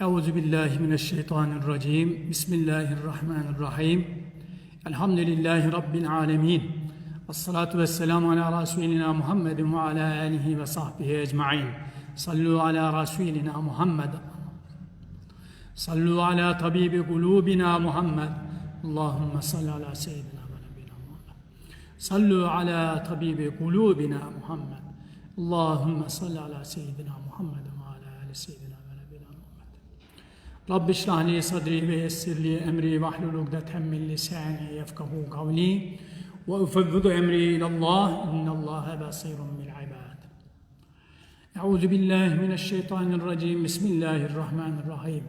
Euzu billahi mineşşeytanirracim. Bismillahirrahmanirrahim. Elhamdülillahi rabbil alamin. Essalatu vesselamu ala rasulina Muhammedin ve ala alihi ve sahbihi ecmaîn. Sallu ala rasulina Muhammed. Sallu ala tabibi kulubina Muhammed. Allahümme salli ala seyyidina ve nebina Muhammed. Sallu ala tabibi kulubina Muhammed. Allahümme salli ala seyyidina Muhammed ve ala ali seyyidina. رب اشرح لي صدري ويسر لي أمري واحلل عقدة من لساني يفقه قولي وافوض أمري إلى الله إن الله بصير بالعباد. أعوذ بالله من الشيطان الرجيم بسم الله الرحمن الرحيم.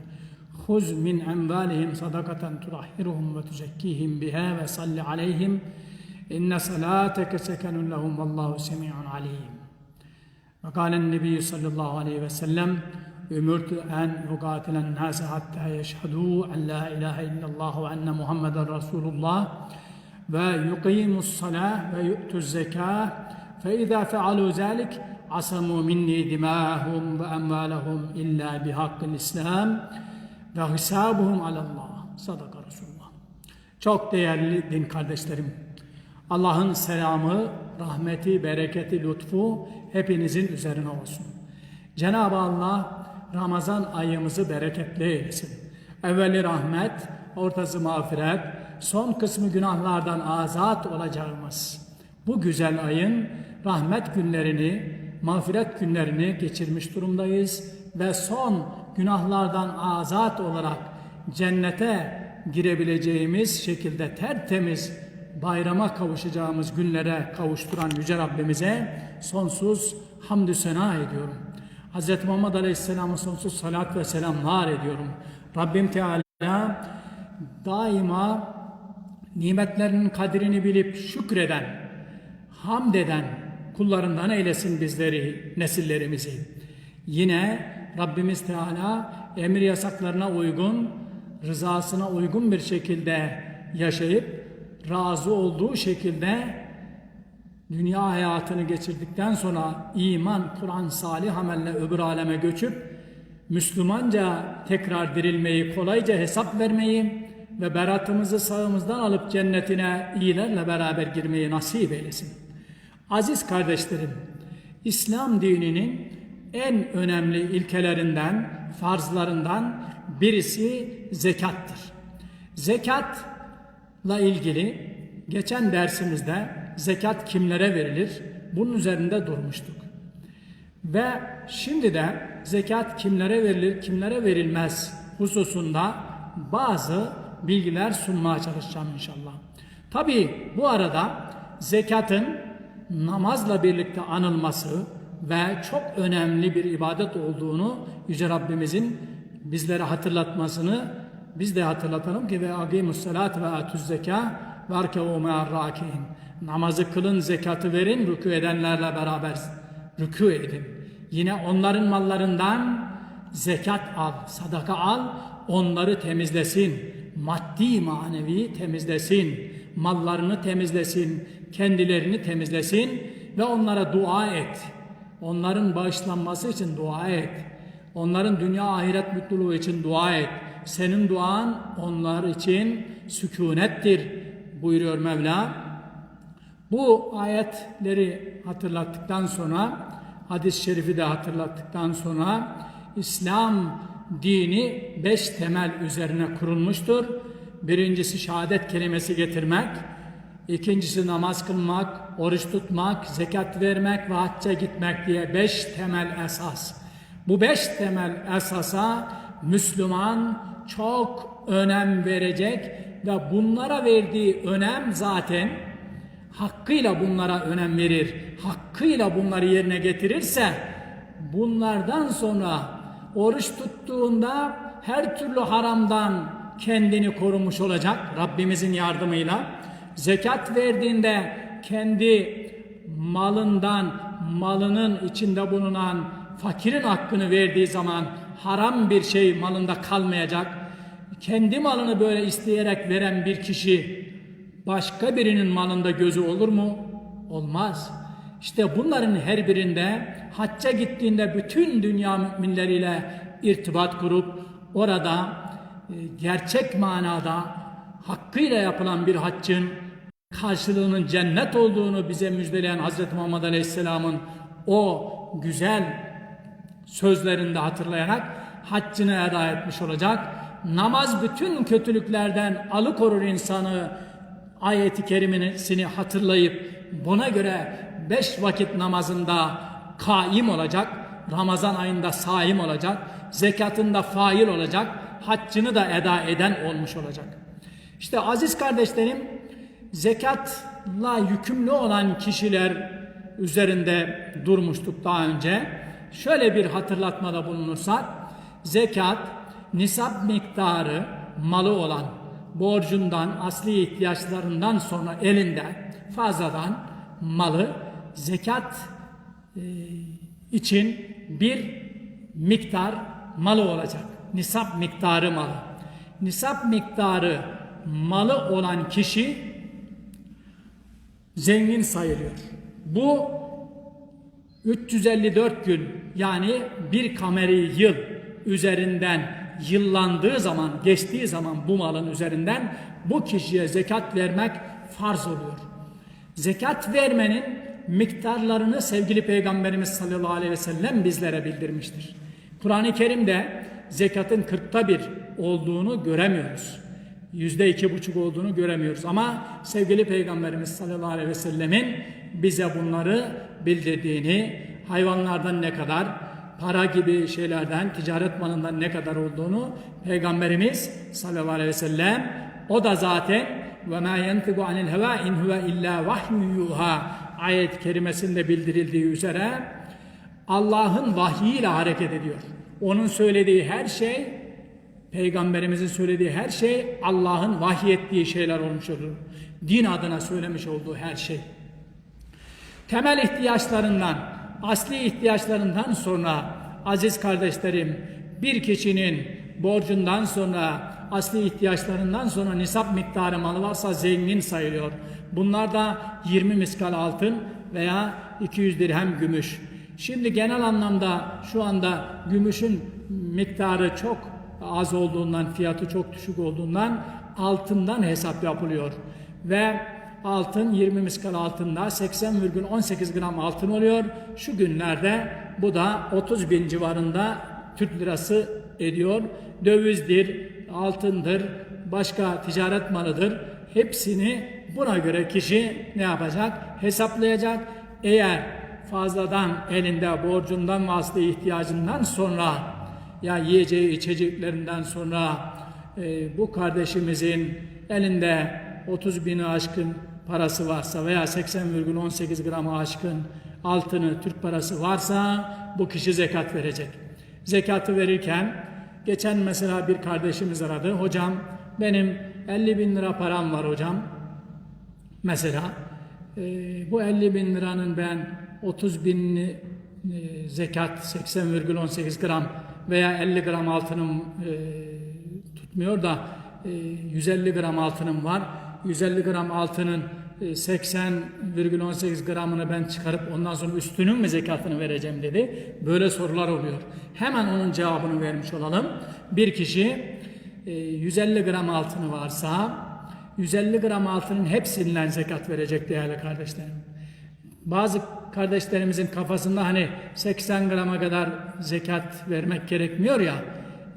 خذ من اموالهم صدقة تطهرهم وتزكيهم بها وصل عليهم إن صلاتك سكن لهم والله سميع عليم. وقال النبي صلى الله عليه وسلم: Ümirtu en yukatilen nâse hatta yeşhedû en la ilahe illallah ve enne Muhammeden Resulullah ve yuqimus salah ve yu'tuz zekâh fe izâ fealû zâlik asamû minni dimâhum ve emvâlehum illâ bihakkil İslam ve hisâbuhum alallah. Çok değerli din kardeşlerim. Allah'ın selamı, rahmeti, bereketi, lütfu hepinizin üzerine olsun. Cenab-ı Allah Ramazan ayımızı bereketli eylesin. Evveli rahmet, ortası mağfiret, son kısmı günahlardan azat olacağımız bu güzel ayın rahmet günlerini, mağfiret günlerini geçirmiş durumdayız ve son günahlardan azat olarak cennete girebileceğimiz şekilde tertemiz bayrama kavuşacağımız günlere kavuşturan Yüce Rabbimize sonsuz hamdü sena ediyorum. Hz. Muhammed Aleyhisselam'a sonsuz salat ve selamlar ediyorum. Rabbim Teala daima nimetlerinin kadrini bilip şükreden, hamd eden kullarından eylesin bizleri, nesillerimizi. Yine Rabbimiz Teala emir yasaklarına uygun, rızasına uygun bir şekilde yaşayıp razı olduğu şekilde dünya hayatını geçirdikten sonra iman, Kur'an, salih amelle öbür aleme göçüp Müslümanca tekrar dirilmeyi, kolayca hesap vermeyi ve beratımızı sağımızdan alıp cennetine iyilerle beraber girmeyi nasip eylesin. Aziz kardeşlerim, İslam dininin en önemli ilkelerinden, farzlarından birisi zekattır. Zekatla ilgili geçen dersimizde zekat kimlere verilir? Bunun üzerinde durmuştuk. Ve şimdi de zekat kimlere verilir, kimlere verilmez hususunda bazı bilgiler sunmaya çalışacağım inşallah. Tabi bu arada zekatın namazla birlikte anılması ve çok önemli bir ibadet olduğunu Yüce Rabbimizin bizlere hatırlatmasını biz de hatırlatalım ki ve agimus salat ve atuz zeka arkevu me'ar rakihin. Namazı kılın, zekatı verin, rükû edenlerle beraber rükû edin. Yine onların mallarından zekat al, sadaka al, onları temizlesin. Maddi manevi temizlesin. Mallarını temizlesin, kendilerini temizlesin ve onlara dua et. Onların bağışlanması için dua et. Onların dünya ahiret mutluluğu için dua et. Senin duan onlar için sükunettir buyuruyor Mevla. Bu ayetleri hatırlattıktan sonra, hadis-i şerifi de hatırlattıktan sonra İslam dini beş temel üzerine kurulmuştur. Birincisi şehadet kelimesi getirmek, ikincisi namaz kılmak, oruç tutmak, zekat vermek ve hacca gitmek diye beş temel esas. Bu beş temel esasa Müslüman çok önem verecek ve bunlara verdiği önem zaten hakkıyla bunlara önem verir, hakkıyla bunları yerine getirirse bunlardan sonra oruç tuttuğunda her türlü haramdan kendini korumuş olacak Rabbimizin yardımıyla. Zekat verdiğinde kendi malından, malının içinde bulunan fakirin hakkını verdiği zaman haram bir şey malında kalmayacak. Kendi malını böyle isteyerek veren bir kişi başka birinin malında gözü olur mu? Olmaz. İşte bunların her birinde hacca gittiğinde bütün dünya müminleriyle irtibat kurup orada e, gerçek manada hakkıyla yapılan bir haccın karşılığının cennet olduğunu bize müjdeleyen Hz. Muhammed Aleyhisselam'ın o güzel sözlerinde hatırlayarak haccını eda etmiş olacak. Namaz bütün kötülüklerden alıkorur insanı ayeti kerimesini hatırlayıp buna göre beş vakit namazında kaim olacak. Ramazan ayında saim olacak. Zekatında fail olacak. Haccını da eda eden olmuş olacak. İşte aziz kardeşlerim zekatla yükümlü olan kişiler üzerinde durmuştuk daha önce. Şöyle bir hatırlatmada bulunursak zekat nisap miktarı malı olan borcundan asli ihtiyaçlarından sonra elinde fazladan malı zekat e, için bir miktar malı olacak. Nisap miktarı malı. Nisap miktarı malı olan kişi zengin sayılıyor. Bu 354 gün yani bir kameri yıl üzerinden yıllandığı zaman, geçtiği zaman bu malın üzerinden bu kişiye zekat vermek farz oluyor. Zekat vermenin miktarlarını sevgili Peygamberimiz sallallahu aleyhi ve sellem bizlere bildirmiştir. Kur'an-ı Kerim'de zekatın kırkta bir olduğunu göremiyoruz. Yüzde iki buçuk olduğunu göremiyoruz. Ama sevgili Peygamberimiz sallallahu aleyhi ve sellemin bize bunları bildirdiğini, hayvanlardan ne kadar, para gibi şeylerden, ticaret malından ne kadar olduğunu Peygamberimiz sallallahu aleyhi ve sellem o da zaten ve ma yentiqu anil heva in huve illa vahyu ayet kerimesinde bildirildiği üzere Allah'ın vahyiyle hareket ediyor. Onun söylediği her şey Peygamberimizin söylediği her şey Allah'ın vahyettiği şeyler olmuş olur. Din adına söylemiş olduğu her şey. Temel ihtiyaçlarından, asli ihtiyaçlarından sonra aziz kardeşlerim bir kişinin borcundan sonra asli ihtiyaçlarından sonra nisap miktarı malı varsa zengin sayılıyor. Bunlar da 20 miskal altın veya 200 dirhem gümüş. Şimdi genel anlamda şu anda gümüşün miktarı çok az olduğundan, fiyatı çok düşük olduğundan altından hesap yapılıyor. Ve altın 20 miskal altında 80,18 gram altın oluyor. Şu günlerde bu da 30 bin civarında Türk lirası ediyor. Dövizdir, altındır, başka ticaret malıdır. Hepsini buna göre kişi ne yapacak? Hesaplayacak. Eğer fazladan elinde borcundan vasıta ihtiyacından sonra ya yiyeceği içeceklerinden sonra e, bu kardeşimizin elinde 30 bini aşkın parası varsa veya 80,18 gramı aşkın altını Türk parası varsa bu kişi zekat verecek. Zekatı verirken geçen mesela bir kardeşimiz aradı. Hocam benim 50 bin lira param var hocam. Mesela e, bu 50 bin liranın ben 30 binini e, zekat 80,18 gram veya 50 gram altınım e, tutmuyor da e, 150 gram altınım var. 150 gram altının e, 80,18 gramını ben çıkarıp ondan sonra üstünün mü zekatını vereceğim dedi. Böyle sorular oluyor. Hemen onun cevabını vermiş olalım. Bir kişi e, 150 gram altını varsa 150 gram altının hepsinden zekat verecek değerli kardeşlerim. Bazı kardeşlerimizin kafasında hani 80 grama kadar zekat vermek gerekmiyor ya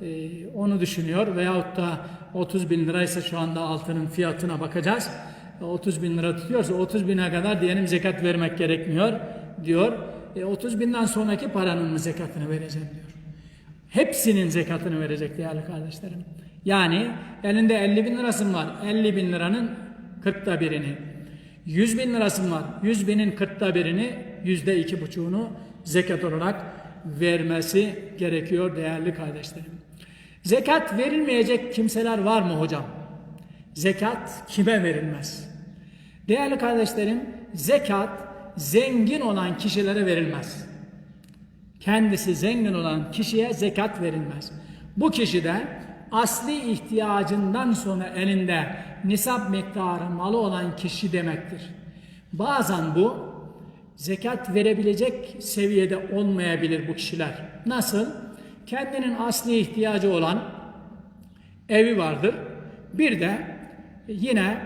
e, onu düşünüyor veyahut da 30 bin liraysa şu anda altının fiyatına bakacağız. 30 bin lira tutuyorsa 30 bine kadar diyelim zekat vermek gerekmiyor diyor. E, 30 binden sonraki paranın mı zekatını vereceğim diyor. Hepsinin zekatını verecek değerli kardeşlerim. Yani elinde 50 bin lirasın var. 50 bin liranın 40'ta birini. 100 bin lirasın var. 100 binin 40'ta birini yüzde iki buçuğunu zekat olarak vermesi gerekiyor değerli kardeşlerim. Zekat verilmeyecek kimseler var mı hocam? Zekat kime verilmez? Değerli kardeşlerim, zekat zengin olan kişilere verilmez. Kendisi zengin olan kişiye zekat verilmez. Bu kişi de asli ihtiyacından sonra elinde nisap miktarı malı olan kişi demektir. Bazen bu zekat verebilecek seviyede olmayabilir bu kişiler. Nasıl? Kendinin asli ihtiyacı olan evi vardır. Bir de yine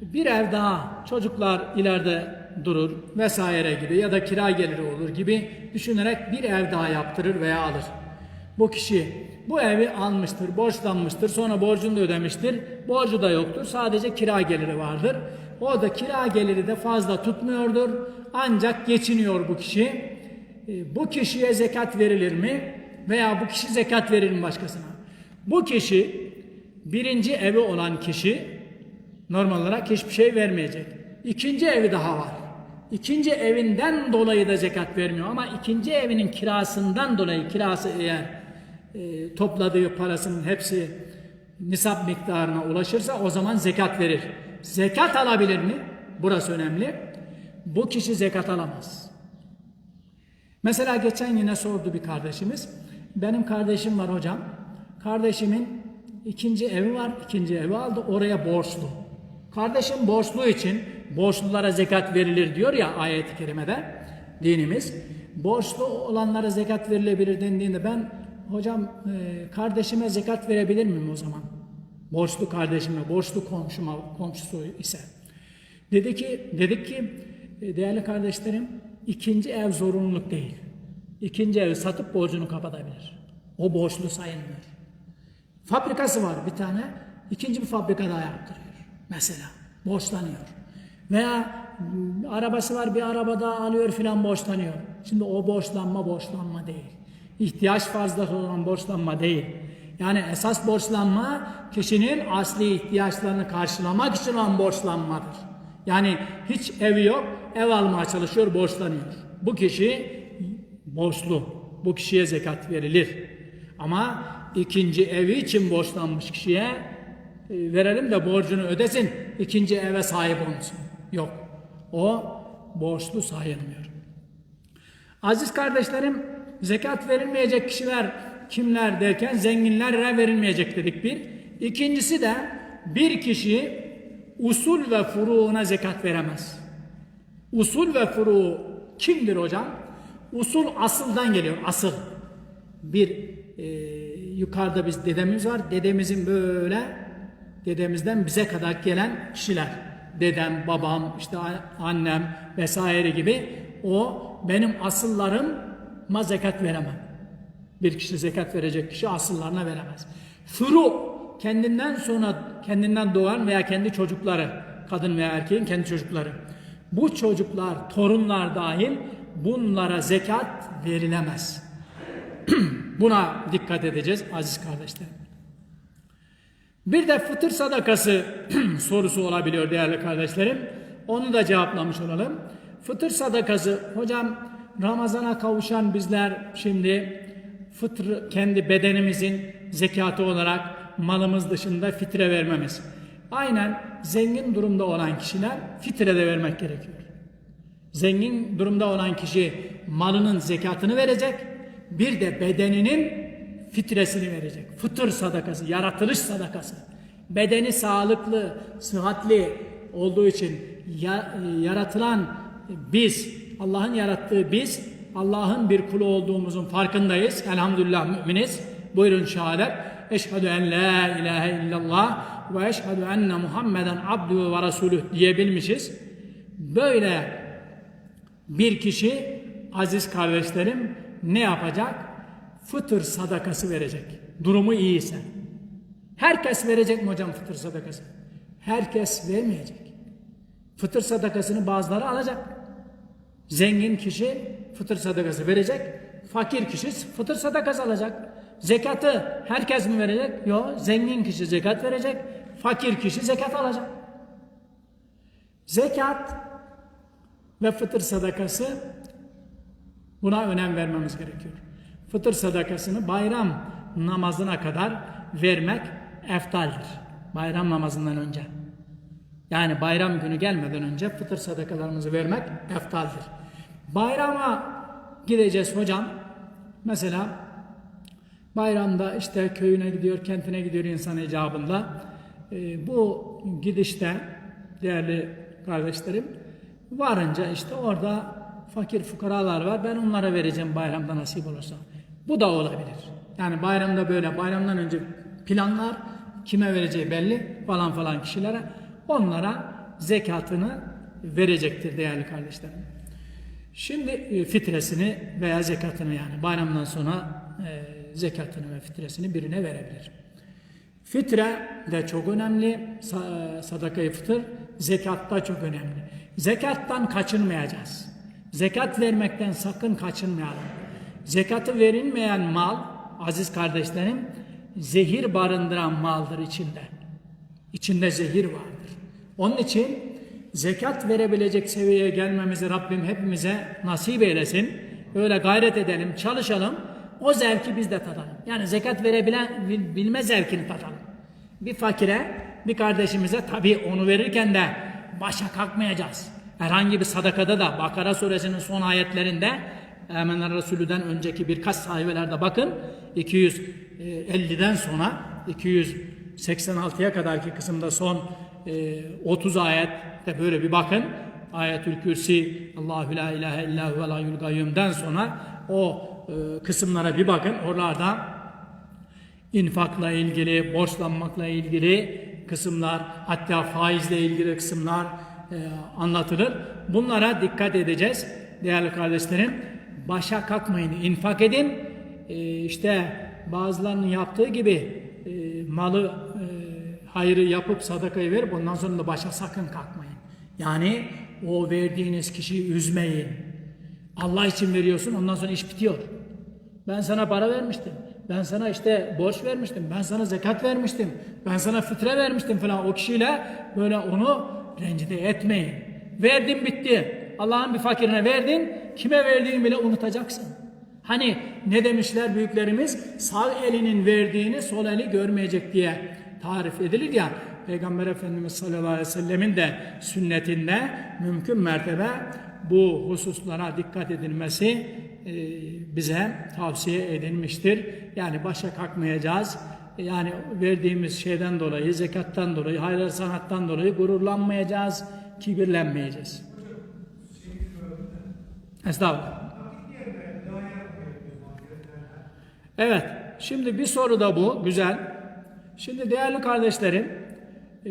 bir ev daha çocuklar ileride durur vesaire gibi ya da kira geliri olur gibi düşünerek bir ev daha yaptırır veya alır. Bu kişi bu evi almıştır, borçlanmıştır, sonra borcunu da ödemiştir. Borcu da yoktur, sadece kira geliri vardır. O da kira geliri de fazla tutmuyordur. Ancak geçiniyor bu kişi. E, Bu kişiye zekat verilir mi? Veya bu kişi zekat mi başkasına? Bu kişi birinci evi olan kişi normal olarak hiçbir şey vermeyecek. İkinci evi daha var. İkinci evinden dolayı da zekat vermiyor ama ikinci evinin kirasından dolayı kirası eğer e, topladığı parasının hepsi nisap miktarına ulaşırsa o zaman zekat verir. Zekat alabilir mi? Burası önemli. Bu kişi zekat alamaz. Mesela geçen yine sordu bir kardeşimiz. Benim kardeşim var hocam. Kardeşimin ikinci evi var. ikinci evi aldı. Oraya borçlu. Kardeşim borçlu için borçlulara zekat verilir diyor ya ayet-i kerimede dinimiz. Borçlu olanlara zekat verilebilir dendiğinde ben hocam e, kardeşime zekat verebilir miyim o zaman? Borçlu kardeşime, borçlu komşuma, komşusu ise. Dedi ki, dedik ki e, değerli kardeşlerim ikinci ev zorunluluk değil. İkinci evi satıp borcunu kapatabilir. O borçlu sayılmıyor. Fabrikası var bir tane, ikinci bir fabrika daha yaptırıyor. Mesela borçlanıyor. Veya m, arabası var bir araba daha alıyor filan borçlanıyor. Şimdi o borçlanma borçlanma değil. İhtiyaç fazlası olan borçlanma değil. Yani esas borçlanma kişinin asli ihtiyaçlarını karşılamak için olan borçlanmadır. Yani hiç evi yok, ev almaya çalışıyor, borçlanıyor. Bu kişi borçlu. Bu kişiye zekat verilir. Ama ikinci evi için borçlanmış kişiye e, verelim de borcunu ödesin, ikinci eve sahip olsun. Yok. O borçlu sayılmıyor. Aziz kardeşlerim, zekat verilmeyecek kişiler kimler derken zenginlere verilmeyecek dedik bir. İkincisi de bir kişi usul ve furuğuna zekat veremez. Usul ve furu kimdir hocam? Usul asıldan geliyor, asıl. Bir e, yukarıda biz dedemiz var, dedemizin böyle dedemizden bize kadar gelen kişiler. Dedem, babam, işte annem vesaire gibi o benim asıllarıma zekat veremem. Bir kişi zekat verecek kişi asıllarına veremez. Furu kendinden sonra kendinden doğan veya kendi çocukları, kadın veya erkeğin kendi çocukları. Bu çocuklar, torunlar dahil bunlara zekat verilemez. Buna dikkat edeceğiz aziz kardeşlerim. Bir de fıtır sadakası sorusu olabiliyor değerli kardeşlerim. Onu da cevaplamış olalım. Fıtır sadakası, hocam Ramazan'a kavuşan bizler şimdi fıtır kendi bedenimizin zekatı olarak malımız dışında fitre vermemiz. Aynen zengin durumda olan kişiler fitre de vermek gerekiyor. Zengin durumda olan kişi malının zekatını verecek, bir de bedeninin fitresini verecek. Fıtır sadakası, yaratılış sadakası. Bedeni sağlıklı, sıhhatli olduğu için ya, yaratılan biz, Allah'ın yarattığı biz, Allah'ın bir kulu olduğumuzun farkındayız. Elhamdülillah müminiz. Buyurun şehadet. Eşhedü en la ilahe illallah ve eşhedü enne Muhammeden abdühü ve resulüh diyebilmişiz. Böyle bir kişi aziz kardeşlerim ne yapacak? Fıtır sadakası verecek. Durumu iyiyse. Herkes verecek mi hocam fıtır sadakası? Herkes vermeyecek. Fıtır sadakasını bazıları alacak. Zengin kişi fıtır sadakası verecek. Fakir kişi fıtır sadakası alacak. Zekatı herkes mi verecek? Yok. Zengin kişi zekat verecek. Fakir kişi zekat alacak. Zekat ve fıtır sadakası buna önem vermemiz gerekiyor. Fıtır sadakasını bayram namazına kadar vermek eftaldir. Bayram namazından önce. Yani bayram günü gelmeden önce fıtır sadakalarımızı vermek eftaldir. Bayrama gideceğiz hocam. Mesela bayramda işte köyüne gidiyor, kentine gidiyor insan icabında. Ee, bu gidişte değerli kardeşlerim varınca işte orada fakir fukaralar var. Ben onlara vereceğim bayramda nasip olursa. Bu da olabilir. Yani bayramda böyle bayramdan önce planlar kime vereceği belli falan falan kişilere onlara zekatını verecektir değerli kardeşlerim. Şimdi e, fitresini veya zekatını yani bayramdan sonra e, zekatını ve fitresini birine verebilir. Fitre de çok önemli, sa- sadaka-i fıtır, zekat da çok önemli. Zekattan kaçınmayacağız. Zekat vermekten sakın kaçınmayalım. Zekatı verilmeyen mal, aziz kardeşlerim, zehir barındıran maldır içinde. İçinde zehir vardır. Onun için zekat verebilecek seviyeye gelmemizi Rabbim hepimize nasip eylesin. Öyle gayret edelim, çalışalım. O zevki biz de tadalım. Yani zekat verebilen bil- bilme zevkini tadalım. Bir fakire, bir kardeşimize tabii onu verirken de başa kalkmayacağız. Herhangi bir sadakada da Bakara suresinin son ayetlerinde Emener Resulü'den önceki birkaç sayfelerde bakın 250'den sonra 286'ya kadarki kısımda son e, 30 ayette böyle bir bakın. Ayetül Kürsi Allahu la ilahe illa huvel hayyul gayyum'dan sonra o e, kısımlara bir bakın. Oralarda infakla ilgili, borçlanmakla ilgili kısımlar, hatta faizle ilgili kısımlar e, anlatılır. Bunlara dikkat edeceğiz değerli kardeşlerim. Başa kalkmayın, infak edin. E, işte bazılarının yaptığı gibi e, malı e, hayrı yapıp sadakayı verip ondan sonra da başa sakın kalkmayın. Yani o verdiğiniz kişiyi üzmeyin. Allah için veriyorsun ondan sonra iş bitiyor. Ben sana para vermiştim. Ben sana işte borç vermiştim. Ben sana zekat vermiştim. Ben sana fitre vermiştim falan. O kişiyle böyle onu rencide etmeyin. Verdin bitti. Allah'ın bir fakirine verdin. Kime verdiğini bile unutacaksın. Hani ne demişler büyüklerimiz? Sağ elinin verdiğini sol eli görmeyecek diye tarif edilir ya. Peygamber Efendimiz sallallahu aleyhi ve sellemin de sünnetinde mümkün mertebe bu hususlara dikkat edilmesi bize tavsiye edilmiştir. Yani başa kalkmayacağız. Yani verdiğimiz şeyden dolayı, zekattan dolayı, hayır sanattan dolayı gururlanmayacağız, kibirlenmeyeceğiz. Estağfurullah. Evet, şimdi bir soru da bu, güzel. Şimdi değerli kardeşlerim, e,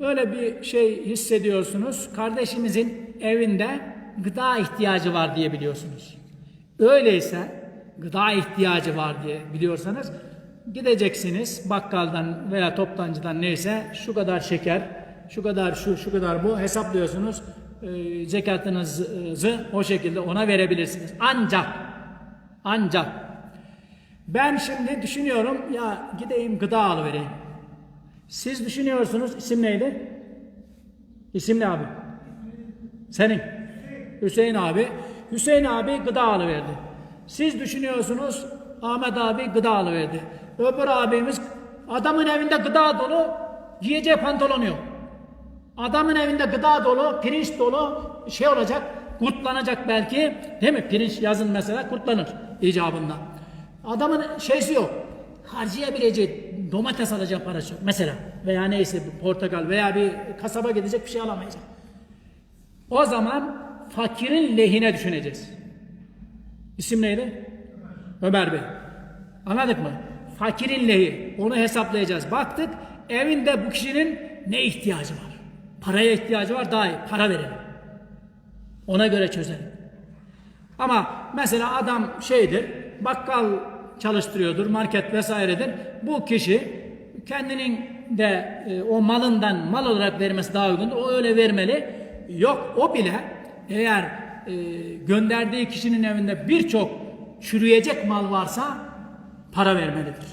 öyle bir şey hissediyorsunuz. Kardeşimizin evinde gıda ihtiyacı var diye biliyorsunuz. Öyleyse gıda ihtiyacı var diye biliyorsanız gideceksiniz bakkaldan veya toptancıdan neyse şu kadar şeker, şu kadar şu, şu kadar bu hesaplıyorsunuz. E, zekatınızı o şekilde ona verebilirsiniz. Ancak ancak ben şimdi düşünüyorum ya gideyim gıda alıvereyim. Siz düşünüyorsunuz isim neydi? İsim ne abi? Senin. Hüseyin abi. Hüseyin abi gıda alıverdi. Siz düşünüyorsunuz Ahmet abi gıda alıverdi. Öbür abimiz adamın evinde gıda dolu giyeceği pantolonu yok. Adamın evinde gıda dolu, pirinç dolu şey olacak, kurtlanacak belki. Değil mi? Pirinç yazın mesela kurtlanır icabında. Adamın şeysi yok. Harcayabileceği domates alacak parası yok. Mesela veya neyse portakal veya bir kasaba gidecek bir şey alamayacak. O zaman fakirin lehine düşüneceğiz. İsim neydi? Ömer Bey. Anladık mı? Fakirin lehi. Onu hesaplayacağız. Baktık evinde bu kişinin ne ihtiyacı var? Paraya ihtiyacı var daha iyi. Para verelim. Ona göre çözelim. Ama mesela adam şeydir, bakkal çalıştırıyordur, market vesairedir. Bu kişi kendinin de e, o malından mal olarak vermesi daha uygundur. O öyle vermeli. Yok o bile eğer e, gönderdiği kişinin evinde birçok çürüyecek mal varsa para vermelidir.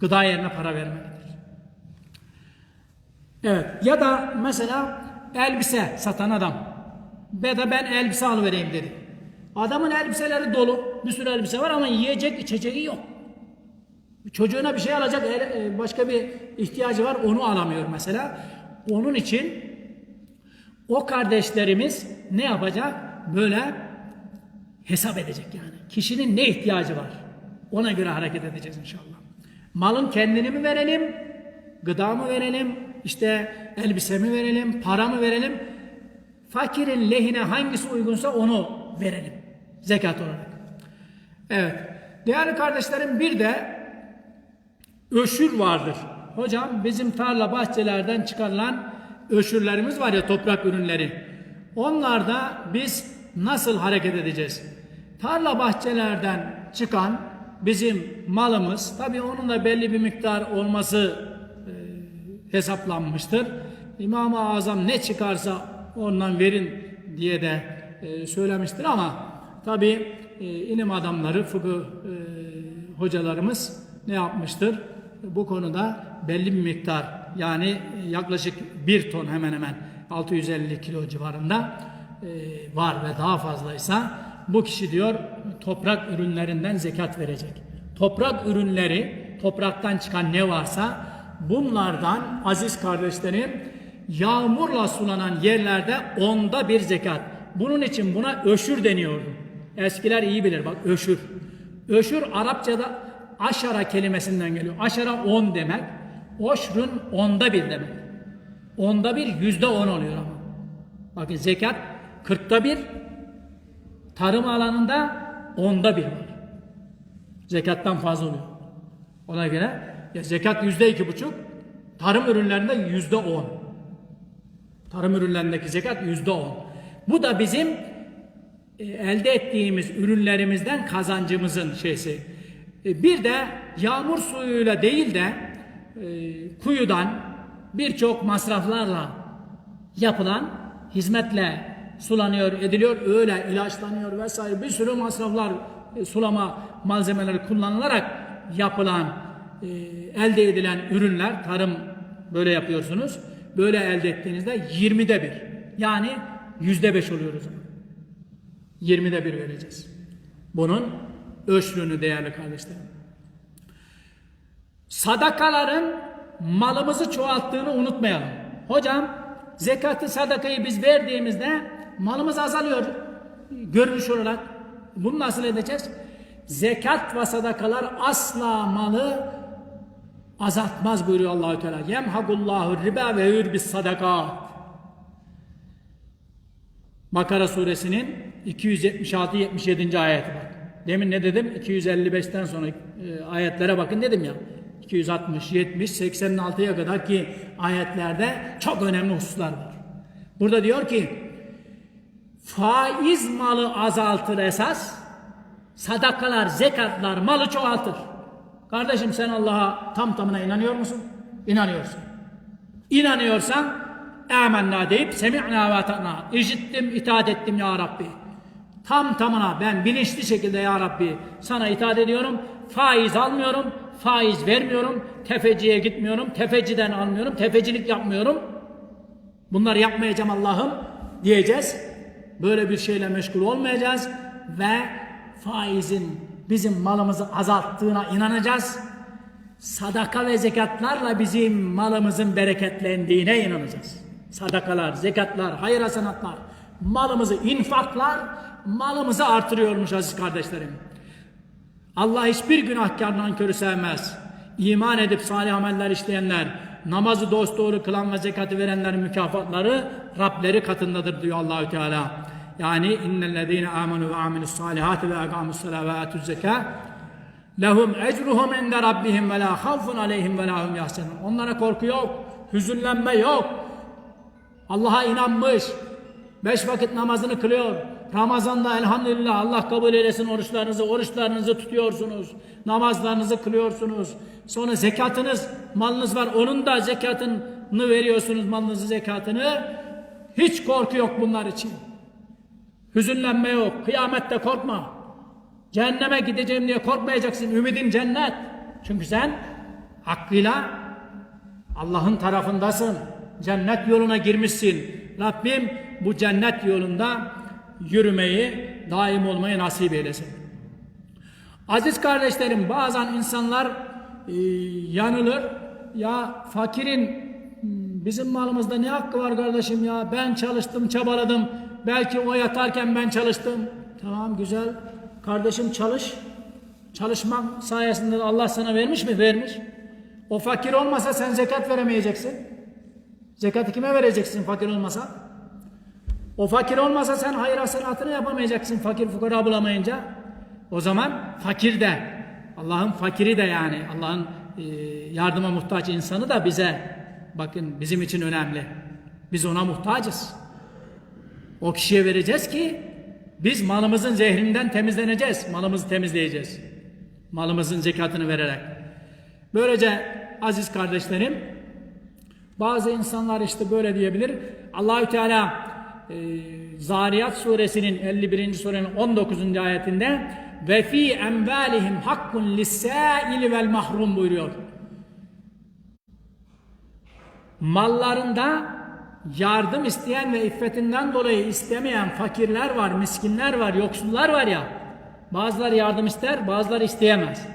Gıda yerine para vermelidir. Evet ya da mesela elbise satan adam ya da ben elbise alıvereyim dedi. Adamın elbiseleri dolu. Bir sürü elbise var ama yiyecek içeceği yok. Çocuğuna bir şey alacak e, başka bir ihtiyacı var onu alamıyor mesela. Onun için o kardeşlerimiz ne yapacak? Böyle hesap edecek yani. Kişinin ne ihtiyacı var? Ona göre hareket edeceğiz inşallah. Malın kendini mi verelim? Gıda mı verelim? İşte elbise mi verelim? Para mı verelim? Fakirin lehine hangisi uygunsa onu verelim. Zekat olarak. Evet. Değerli kardeşlerim bir de öşür vardır. Hocam bizim tarla bahçelerden çıkarılan öşürlerimiz var ya toprak ürünleri. Onlarda biz nasıl hareket edeceğiz? Tarla bahçelerden çıkan bizim malımız tabii onun da belli bir miktar olması e, hesaplanmıştır. İmam-ı Azam ne çıkarsa ondan verin diye de e, söylemiştir ama tabii e, ilim adamları, fıkıh e, hocalarımız ne yapmıştır? Bu konuda belli bir miktar yani yaklaşık bir ton hemen hemen 650 kilo civarında e, var ve daha fazlaysa bu kişi diyor toprak ürünlerinden zekat verecek. Toprak ürünleri topraktan çıkan ne varsa bunlardan aziz kardeşlerim yağmurla sulanan yerlerde onda bir zekat. Bunun için buna öşür deniyordu. Eskiler iyi bilir bak öşür. Öşür Arapçada aşara kelimesinden geliyor. Aşara on demek. Oşrun onda bir demek. Onda bir yüzde on oluyor ama. Bakın zekat kırkta bir, tarım alanında onda bir var. Zekattan fazla oluyor. Ona göre ya zekat yüzde iki buçuk, tarım ürünlerinde yüzde on. Tarım ürünlerindeki zekat yüzde on. Bu da bizim e, elde ettiğimiz ürünlerimizden kazancımızın şeysi. E, bir de yağmur suyuyla değil de e, kuyudan birçok masraflarla yapılan hizmetle sulanıyor, ediliyor, öyle ilaçlanıyor vesaire bir sürü masraflar e, sulama malzemeleri kullanılarak yapılan elde edilen ürünler tarım böyle yapıyorsunuz. Böyle elde ettiğinizde 20'de bir yani yüzde beş oluyoruz. 20'de bir vereceğiz. Bunun ölçülüğünü değerli kardeşlerim. Sadakaların malımızı çoğalttığını unutmayalım. Hocam zekatı sadakayı biz verdiğimizde malımız azalıyor. Görünüş olarak. Bunu nasıl edeceğiz? Zekat ve sadakalar asla malı azaltmaz buyuruyor Allahü Teala. Yemhagullahu riba ve yürbi sadakat. Bakara suresinin 276-77. ayeti bak. Demin ne dedim? 255'ten sonra e, ayetlere bakın dedim ya. 260, 70, 86'ya kadar ki ayetlerde çok önemli hususlar var. Burada diyor ki faiz malı azaltır esas, sadakalar, zekatlar malı çoğaltır. Kardeşim sen Allah'a tam tamına inanıyor musun? İnanıyorsun. İnanıyorsan amenna deyip semi'na ve ata'na işittim, itaat ettim ya Rabbi. Tam tamına ben bilinçli şekilde ya Rabbi sana itaat ediyorum. Faiz almıyorum, faiz vermiyorum, tefeciye gitmiyorum, tefeciden almıyorum, tefecilik yapmıyorum. Bunları yapmayacağım Allah'ım diyeceğiz. Böyle bir şeyle meşgul olmayacağız ve faizin bizim malımızı azalttığına inanacağız. Sadaka ve zekatlarla bizim malımızın bereketlendiğine inanacağız. Sadakalar, zekatlar, hayır hasenatlar, malımızı infaklar, malımızı artırıyormuş aziz kardeşlerim. Allah hiçbir günahkardan körü sevmez. İman edip salih ameller işleyenler, namazı dosdoğru kılan ve zekatı verenlerin mükafatları Rableri katındadır diyor Allahü Teala. Yani innellezine amenu ve amilus salihati ve agamus salâ ve atuz zekâ lehum ecruhum inde rabbihim ve la havfun aleyhim ve la hum yahsenun. Onlara korku yok, hüzünlenme yok. Allah'a inanmış, beş vakit namazını kılıyor. Ramazan'da elhamdülillah Allah kabul eylesin oruçlarınızı, oruçlarınızı tutuyorsunuz. Namazlarınızı kılıyorsunuz. Sonra zekatınız, malınız var. Onun da zekatını veriyorsunuz, malınızın zekatını. Hiç korku yok bunlar için. Hüzünlenme yok. Kıyamette korkma. Cehenneme gideceğim diye korkmayacaksın. Ümidin cennet. Çünkü sen hakkıyla Allah'ın tarafındasın. Cennet yoluna girmişsin. Rabbim bu cennet yolunda yürümeyi, daim olmayı nasip eylesin. Aziz kardeşlerim bazen insanlar e, yanılır. Ya fakirin bizim malımızda ne hakkı var kardeşim ya ben çalıştım çabaladım. Belki o yatarken ben çalıştım. Tamam güzel. Kardeşim çalış. Çalışmak sayesinde Allah sana vermiş mi? Vermiş. O fakir olmasa sen zekat veremeyeceksin. Zekatı kime vereceksin fakir olmasa? O fakir olmasa sen hayır hasenatını yapamayacaksın fakir fukara bulamayınca. O zaman fakir de Allah'ın fakiri de yani Allah'ın e, yardıma muhtaç insanı da bize bakın bizim için önemli. Biz ona muhtacız. O kişiye vereceğiz ki biz malımızın zehrinden temizleneceğiz. Malımızı temizleyeceğiz. Malımızın zekatını vererek. Böylece aziz kardeşlerim bazı insanlar işte böyle diyebilir. Allahü Teala e, Zariyat suresinin 51. surenin 19. ayetinde ve fi envalihim hakkun lis-sâili vel mahrum buyuruyor. Mallarında yardım isteyen ve iffetinden dolayı istemeyen fakirler var, miskinler var, yoksullar var ya. Bazıları yardım ister, bazıları isteyemez.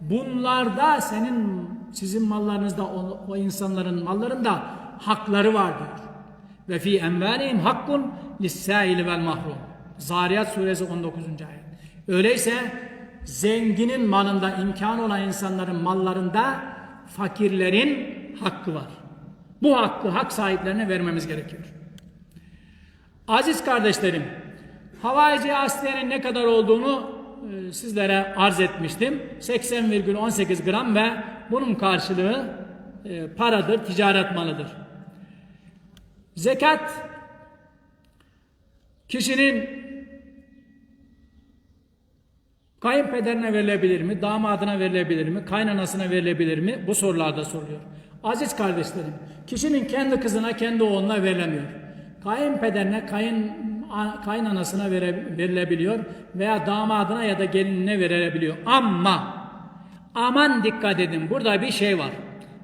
Bunlarda senin sizin mallarınızda o, o insanların mallarında hakları vardır. Ve fi envalihim hakkun lis-sâili vel mahrum. Zariyat suresi 19. ayet. Öyleyse zenginin malında imkan olan insanların mallarında fakirlerin hakkı var. Bu hakkı hak sahiplerine vermemiz gerekiyor. Aziz kardeşlerim, havayci asliyenin ne kadar olduğunu e, sizlere arz etmiştim. 80,18 gram ve bunun karşılığı e, paradır, ticaret malıdır. Zekat kişinin kayınpederine verilebilir mi, damadına verilebilir mi, kaynanasına verilebilir mi? Bu sorularda soruluyor. Aziz kardeşlerim, kişinin kendi kızına, kendi oğluna verilemiyor. Kayınpederine, kayın kaynanasına vere, verilebiliyor veya damadına ya da gelinine verilebiliyor. Ama aman dikkat edin burada bir şey var.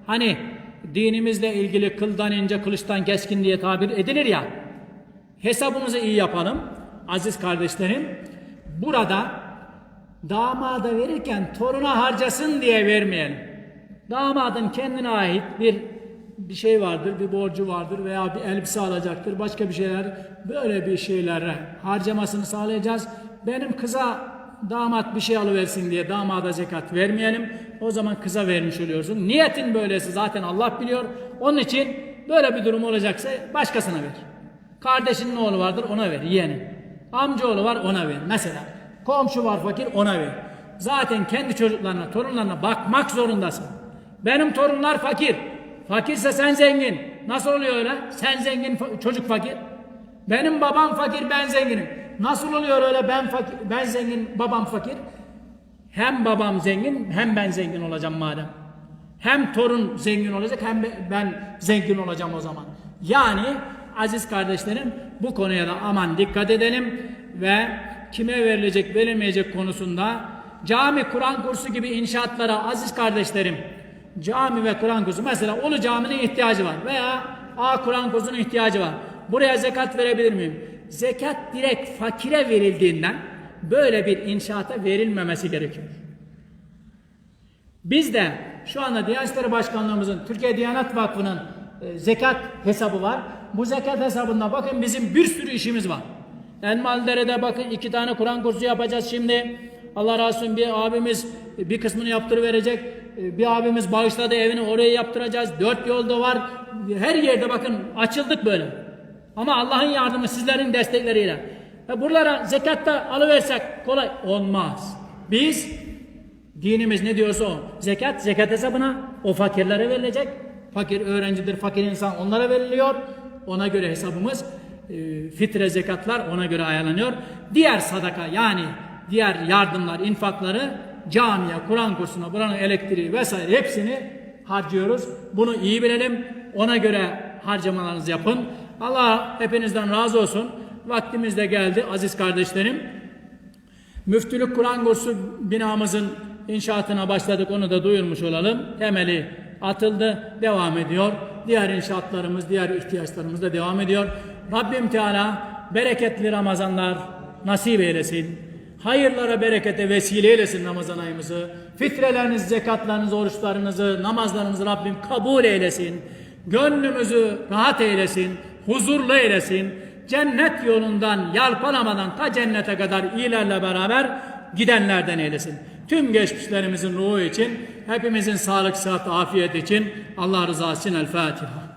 Hani dinimizle ilgili kıldan ince kılıçtan keskin diye tabir edilir ya. Hesabımızı iyi yapalım aziz kardeşlerim. Burada damada verirken toruna harcasın diye vermeyelim. Damadın kendine ait bir bir şey vardır, bir borcu vardır veya bir elbise alacaktır, başka bir şeyler böyle bir şeylere harcamasını sağlayacağız. Benim kıza damat bir şey alıversin diye damada zekat vermeyelim. O zaman kıza vermiş oluyorsun. Niyetin böylesi zaten Allah biliyor. Onun için böyle bir durum olacaksa başkasına ver. Kardeşinin oğlu vardır ona ver, yeğenin. Amcaoğlu var ona ver. Mesela komşu var fakir ona ver. Zaten kendi çocuklarına, torunlarına bakmak zorundasın. Benim torunlar fakir. Fakirse sen zengin. Nasıl oluyor öyle? Sen zengin, çocuk fakir. Benim babam fakir, ben zenginim. Nasıl oluyor öyle ben fakir, ben zengin, babam fakir? Hem babam zengin, hem ben zengin olacağım madem. Hem torun zengin olacak, hem ben zengin olacağım o zaman. Yani aziz kardeşlerim bu konuya da aman dikkat edelim ve kime verilecek, verilmeyecek konusunda cami, Kur'an kursu gibi inşaatlara aziz kardeşlerim cami ve Kur'an kursu mesela Ulu Cami'nin ihtiyacı var veya A Kur'an kursunun ihtiyacı var. Buraya zekat verebilir miyim? Zekat direkt fakire verildiğinden böyle bir inşaata verilmemesi gerekiyor. Biz de şu anda Diyanet İşleri Başkanlığımızın Türkiye Diyanet Vakfı'nın e, zekat hesabı var. Bu zekat hesabında bakın bizim bir sürü işimiz var. Enmaldere'de bakın iki tane Kur'an kursu yapacağız şimdi. Allah razı olsun bir abimiz bir kısmını yaptırıverecek. Bir abimiz bağışladı evini oraya yaptıracağız. Dört yolda var. Her yerde bakın açıldık böyle. Ama Allah'ın yardımı sizlerin destekleriyle. E buralara zekatta alıversek kolay olmaz. Biz dinimiz ne diyorsa o. Zekat, zekat hesabına o fakirlere verilecek. Fakir öğrencidir, fakir insan onlara veriliyor. Ona göre hesabımız e, fitre zekatlar ona göre ayarlanıyor. Diğer sadaka yani diğer yardımlar, infakları camiye, Kur'an kursuna, buranın elektriği vesaire hepsini harcıyoruz. Bunu iyi bilelim. Ona göre harcamalarınızı yapın. Allah hepinizden razı olsun. Vaktimiz de geldi aziz kardeşlerim. Müftülük Kur'an kursu binamızın inşaatına başladık. Onu da duyurmuş olalım. Temeli atıldı. Devam ediyor. Diğer inşaatlarımız, diğer ihtiyaçlarımız da devam ediyor. Rabbim Teala bereketli Ramazanlar nasip eylesin. Hayırlara, berekete vesile eylesin Ramazan ayımızı. Fitreleriniz, zekatlarınız, oruçlarınızı, namazlarınızı Rabbim kabul eylesin. Gönlümüzü rahat eylesin, huzurlu eylesin. Cennet yolundan yalpalamadan ta cennete kadar iyilerle beraber gidenlerden eylesin. Tüm geçmişlerimizin ruhu için, hepimizin sağlık, sıhhat, afiyet için Allah rızası için El Fatiha.